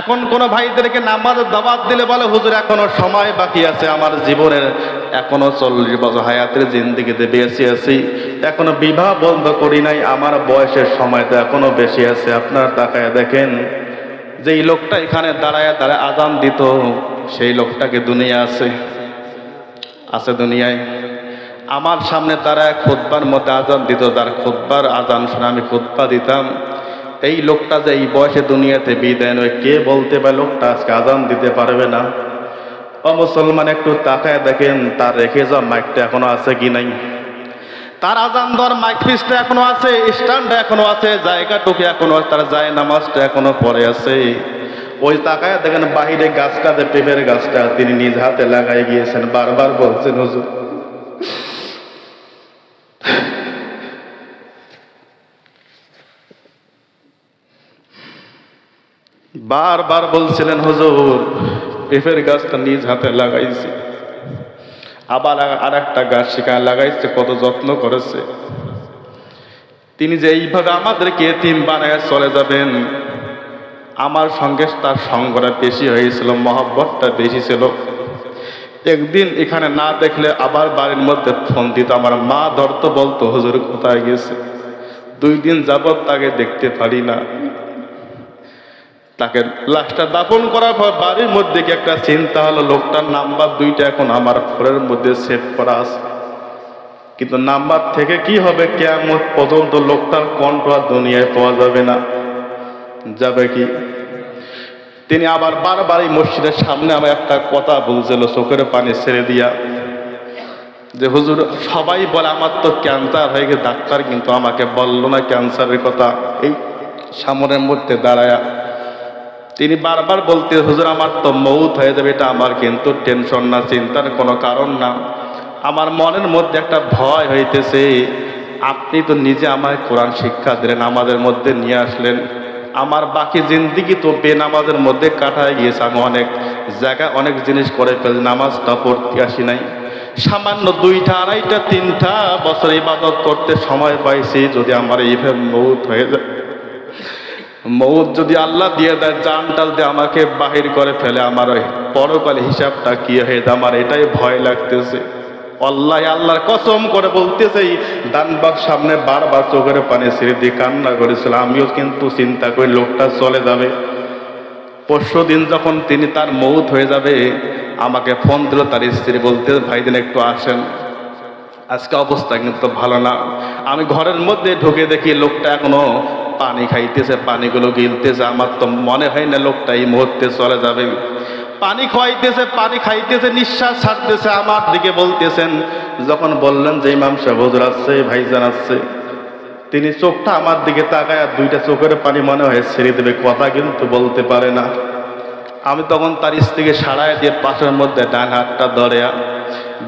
এখন কোন ভাইদেরকে নামাজ দাবাত দিলে বলে, হুজুর, এখনও সময় বাকি আছে, আমার জীবনের এখনও চল্লিশ বছর হায়াতের জিন্দিগিতে বেঁচে আছি। এখনও বিবাহ বন্ধ করি নাই, আমার বয়সের সময় তো এখনও বেশি আছে, আপনার তাকায় দেখেন। যেই লোকটা এখানে দাঁড়ায় দাঁড়ায় আজান দিত, সেই লোকটাকে দুনিয়া আছে আছে দুনিয়ায়। আমার সামনে তারা খোদবার মধ্যে আজান দিত, তার খোদবার আজান শুনে আমি খোদবা দিতাম। এই লোকটা যে এই বয়সে দুনিয়াতে বিদায় নয়, কে বলতে পারে লোকটা আজকে আজান দিতে পারবে না? ও মুসলমান একটু তাকায় দেখেন, তার রেখে যাওয়া মাইকটা এখনও আছে কি নাই? তার আজান ধর মাইক পিসটা এখনও আছে, স্ট্যান্ডটা এখনও আছে, জায়গাটুকু এখনও তার যায় নামাজটা এখনও পরে আছে। ওই তাকায় দেখেন, বাহিরে গাছটাতে পেঁপের গাছটা, তিনি নিজ হাতে লাগাই গিয়েছেন, বারবার বলছেন, হুজুর বারবার বলছিলেন, হুজুর পেঁপের গাছটা নিজ হাতে লাগাইছি। আবার আর একটা গাছ সেখানে লাগাইছে, কত যত্ন করেছে। তিনি যে এইভাবে আমাদেরকে এতিম বানায় চলে যাবেন, আমার সঙ্গে তার সঙ্গটা বেশি হয়েছিল, মহব্বতটা বেশি ছিল। একদিন এখানে না দেখলে আবার বাড়ির মধ্যে ফোন দিত, আমার মা ধরতো বলতো, হুজুর কোথায় গেছে? দুই দিন যাবত তাকে দেখতে পারি না। তাকে লাশটা দাফন করার পর বাড়ির মধ্যে কি একটা চিন্তা হলো, লোকটার নাম্বার দুইটা এখন আমার ফোনের মধ্যে সেভ করা আছে। কিন্তু নাম্বার থেকে কি হবে কেমন পর্যন্ত লোকটার কণ্ঠ আর দুনিয়ায় পাওয়া যাবে না। যাবে কি? তিনি আবার বারবার এই মসজিদের সামনে আমার একটা কথা বলছিল, চোখের পানি ছেড়ে দিয়া। যে হুজুর, সবাই বলে, আমার তো ক্যান্সার হয়ে গেছে, ডাক্তার কিন্তু আমাকে বলল না ক্যান্সারের কথা। এই সামনের মধ্যে দাঁড়ায়া তিনি বারবার বলতে, হুজুর, আমার তো মৌত হয়ে যাবে, এটা আমার কিন্তু টেনশন না, চিন্তার কোনো কারণ না। আমার মনের মধ্যে একটা ভয় হইতেছে, আপনি তো নিজে আমায় কোরআন শিক্ষা দিলেন, আমাদের মধ্যে নিয়ে আসলেন। আমার বাকি জিন্দিগি তো বেনামাজের মধ্যে কাটায় গিয়েছে, আমি অনেক জায়গায় অনেক জিনিস করে ফেলি নামাজটা পড়তে আসি নাই। সামান্য দুইটা, আড়াইটা, তিনটা বছর ইবাদত করতে সময় পাইছি, যদি আমার এইভাবে মৌত হয়ে যায়। মৌত যদি আল্লাহ দিয়ে দেয়, জান টাল দিয়ে আমাকে বাহির করে ফেলে, আমার ওই পরকালে হিসাবটা কি হয়ে আমার এটাই ভয় লাগতেছে। আল্লাহ, আল্লাহর কসম করে বলতেছে, এই ডানবাগ সামনে বারবার চোখের পানি ছেড়ে দিয়ে কান্না করেছিল। আমিও কিন্তু চিন্তা করি, লোকটা চলে যাবে। পরশু দিন যখন তিনি তার মৌত হয়ে যাবে, আমাকে ফোন দিল তার স্ত্রী, বলতে ভাইদিন একটু আসেন। আজকে অবস্থা কিন্তু ভালো না। আমি ঘরের মধ্যে ঢুকে দেখি লোকটা এখনও পানি খাইতেছে, পানিগুলো গিলতেছে। আমার তো মনে হয় না লোকটা এই মুহূর্তে চলে যাবে। পানি খাইতেছে পানি খাইতেছে, নিঃশ্বাস ছাড়তেছে, আমার দিকে বলতেছেন। যখন বললেন যে, ইমাম হুজুর আসছে, ভাইজান আসছে। তিনি চোখটা আমার দিকে তাকায় আর দুইটা চোখের পানি মনে হয় ছেড়ে দেবে, কথা কিন্তু বলতে পারে না। আমি তখন তার স্ত্রীকে সারায় দিয়ে পাশের মধ্যে ডান হাতটা ধরে,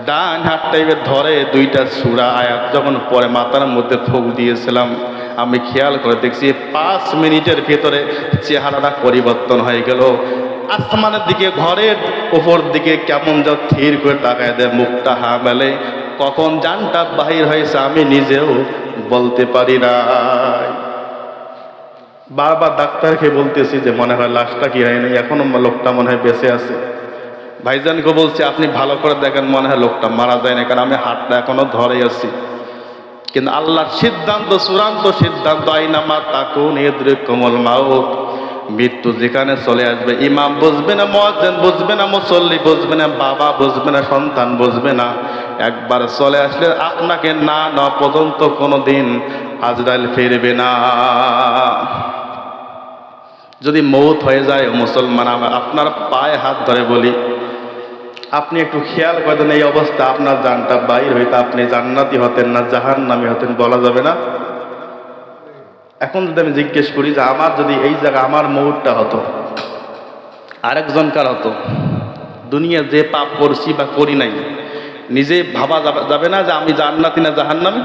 ডান হাতটা এবার ধরে দুইটা সুরা আয়াত যখন পরে মাথার মধ্যে ফুক দিয়েছিলাম। আমি খেয়াল করে দেখছি পাঁচ মিনিটের ভেতরে চেহারাটা পরিবর্তন হয়ে গেল। আসমানের দিকে, ঘরের উপর দিকে কেমন যা থির করে তাকায় দেয় মুখটা হা মেলে কখন জানটা বাহির হয়েছে আমি নিজেও বলতে পারি না বারবার ডাক্তারকে বলতেছি যে, মনে হয় লাশটা কি হয়নি, এখনও লোকটা মনে হয় বেঁচে আছে। ভাইজানকে বলছি, আপনি ভালো করে দেখেন, মনে হয় লোকটা মারা যায় না কারণ আমি হাতটা এখনও ধরে আছি। কিন্তু আল্লাহর সিদ্ধান্ত, চূড়ান্ত সিদ্ধান্ত আইনামা তাকুন এদ্রে কমল মাউত। মৃত্যু যেখানে চলে আসবে, ইমাম বুঝবে না মহাজেন বুঝবে না, মুসল্লি বুঝবে না, বাবা বুঝবে না, সন্তান বুঝবে না। একবার চলে আসলে আপনাকে না না পর্যন্ত কোনো দিন আজরাইল ফিরবে না। যদি মৌত হয়ে যায়, মুসলমান আপনার পায়ে হাত ধরে বলি আপনি একটু খেয়াল করেন এই অবস্থা আপনার জানটা বাইর হইতে আপনি জান্নাতি হতেন না জাহান নামে হতেন বলা যাবে না। এখন যদি আমি জিজ্ঞেস করি যে আমার যদি এই জায়গা আমার মৌরটা হতো আরেকজনকার হতো? দুনিয়া যে পাপ করছি বা করি নাই, নিজে ভাবা যাবে- যাবে না যে আমি জান্নাতি না জাহান নামে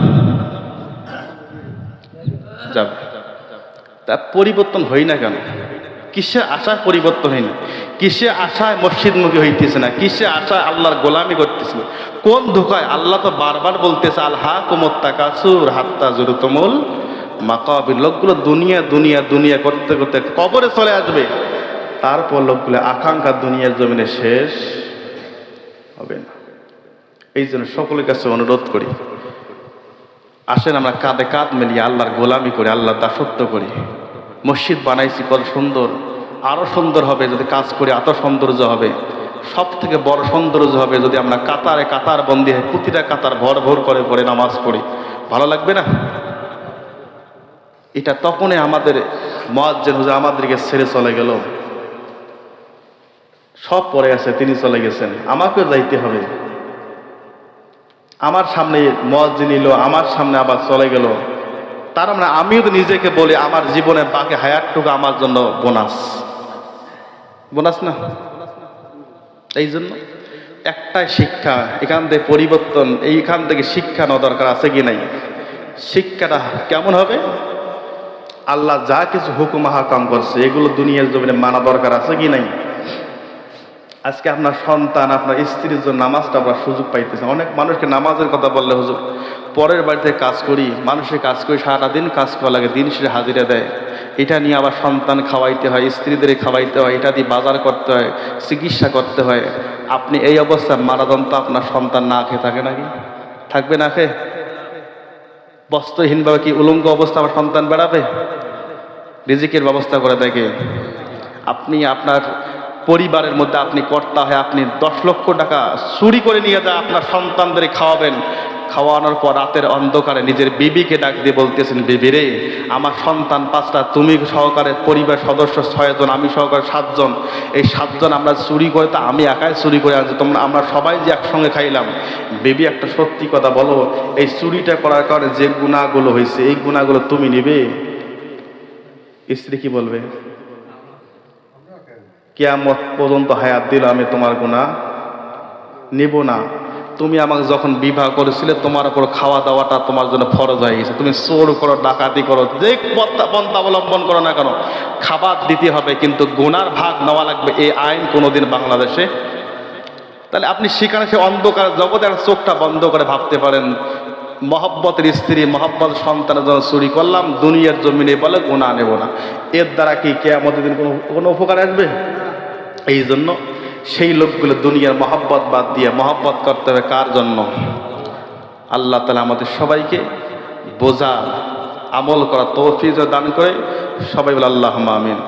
যাবে। তা পরিবর্তন হই না কেন? কিসে আশায় পরিবর্তন হয়নি? কিসে আশায় মসজিদমুখী হইতেছে না? কিসে আশায় আল্লাহর গোলামি করতেছে না? কোন ধোকায় আল্লাহ তো বারবার বলতেছে আল হা কুমত্তা কাসুর হাত্তা জুরুতমুল মাকাবির। লোকগুলো দুনিয়া দুনিয়া দুনিয়া করতে করতে কবরে চলে আসবে। তারপর লোকগুলো আকাঙ্ক্ষা দুনিয়ার জমিনে শেষ হবে না। এই জন্য সকলের কাছে অনুরোধ করি, আসেন আমরা কাঁধে কাঁধ মিলিয়ে আল্লাহর গোলামি করি, আল্লাহ দাসত্ব করি। মসজিদ বানাইছি, কত সুন্দর। আরও সুন্দর হবে যদি কাজ করি, এত সৌন্দর্য হবে। সব থেকে বড় সৌন্দর্য হবে যদি আমরা কাতারে কাতার বন্দি হয়ে প্রতিটা কাতার ভর ভর করে করে নামাজ পড়ি। ভালো লাগবে না? এটা তখনই আমাদের মজ্জেন হুজুর আমাদেরকে ছেড়ে চলে গেল। সব পরে আছে, তিনি চলে গেছেন। আমাকেও যাইতে হবে। আমার সামনে মজ্জিন নিল আমার সামনে আবার চলে গেল। তার মানে আমিও তো নিজেকে বলি আমার জীবনে বাকি হায়ারটুকু আমার জন্য বোনাস। বোনাস না? এই জন্য একটাই শিক্ষা, এখান থেকে পরিবর্তন, এইখান থেকে শিক্ষা নেওয়া দরকার আছে কি নাই? শিক্ষাটা কেমন হবে? আল্লাহ যা কিছু হুকুম হাকাম করছে, এগুলো দুনিয়ার জমিনে মানা দরকার আছে কি নাই? আজকে আপনার সন্তান, আপনার স্ত্রীর জন্য নামাজটা আমরা সুযোগ পাইতেছে। অনেক মানুষকে নামাজের কথা বললে, হুজুর, পরের বাড়িতে কাজ করি মানুষের কাজ করি সারাটা দিন কাজ করা লাগে, দিন শেষে হাজিরা দেয়। এটা নিয়ে আবার সন্তান খাওয়াইতে হয় স্ত্রীদের খাওয়াইতে হয়, এটা দিয়ে বাজার করতে হয়, চিকিৎসা করতে হয়। আপনি এই অবস্থায় মারাদন তো আপনার সন্তান না খেয়ে থাকে নাকি? থাকবে না খেয়ে? বস্ত্রহীনভাবে কি উলঙ্গ অবস্থা আমার সন্তান বেড়াবে? রিজিকের ব্যবস্থা করে দেখে। আপনি আপনার পরিবারের মধ্যে আপনি কর্তা হয়ে আপনি দশ লক্ষ টাকা চুরি করে নিয়ে যা আপনার সন্তানদের খাওয়াবেন। খাওয়ানোর পর রাতের অন্ধকারে নিজের বিবিকে ডাক দিয়ে বলতেছেন, বিবি রে, আমার সন্তান পাঁচটা, তুমি সহকারে পরিবার সদস্য ছয়জন, আমি সহকারে সাতজন। এই সাতজন আমরা চুরি করে, তো আমি একাই চুরি করে আনছি, তোমরা, আমরা সবাই যে একসঙ্গে খাইলাম। বেবি একটা সত্যি কথা বলো, এই চুরিটা করার কারণে যে গুণাগুলো হয়েছে, এই গুণাগুলো তুমি নিবে? স্ত্রী কি বলবে? কেয়ামত পর্যন্ত হায়াত দিল, আমি তোমার গুণা নেব না। তুমি আমাকে যখন বিবাহ করেছিলে, তোমার উপর খাওয়া দাওয়াটা তোমার জন্য ফরজ হয়ে গেছে। তুমি চোর করো, ডাকাতি করো, যে পন্থা অবলম্বন করো না কেন, খাবার দিতে হবে, কিন্তু গুনার ভাগ নেওয়া লাগবে, এই আইন কোনোদিন বাংলাদেশে। তাহলে আপনি সেখানে সে অন্ধকার জগতে চোখটা বন্ধ করে ভাবতে পারেন, মহব্বতের স্ত্রী, মহব্বত সন্তানের জন্য চুরি করলাম, দুনিয়ার জমিনে বলে গুণা নেব না। এর দ্বারা কি কেয়ামতের দিন কোনো কোনো উপকার আসবে? এই জন্য সেই লোকগুলো দুনিয়ার মহব্বত বাদ দিয়ে মহব্বত করতে হবে কার জন্য? আল্লাহ তালা আমাদের সবাইকে বোঝা, আমল করা তৌফিজ দান করে সবাই বলে আল্লাহ আমিন।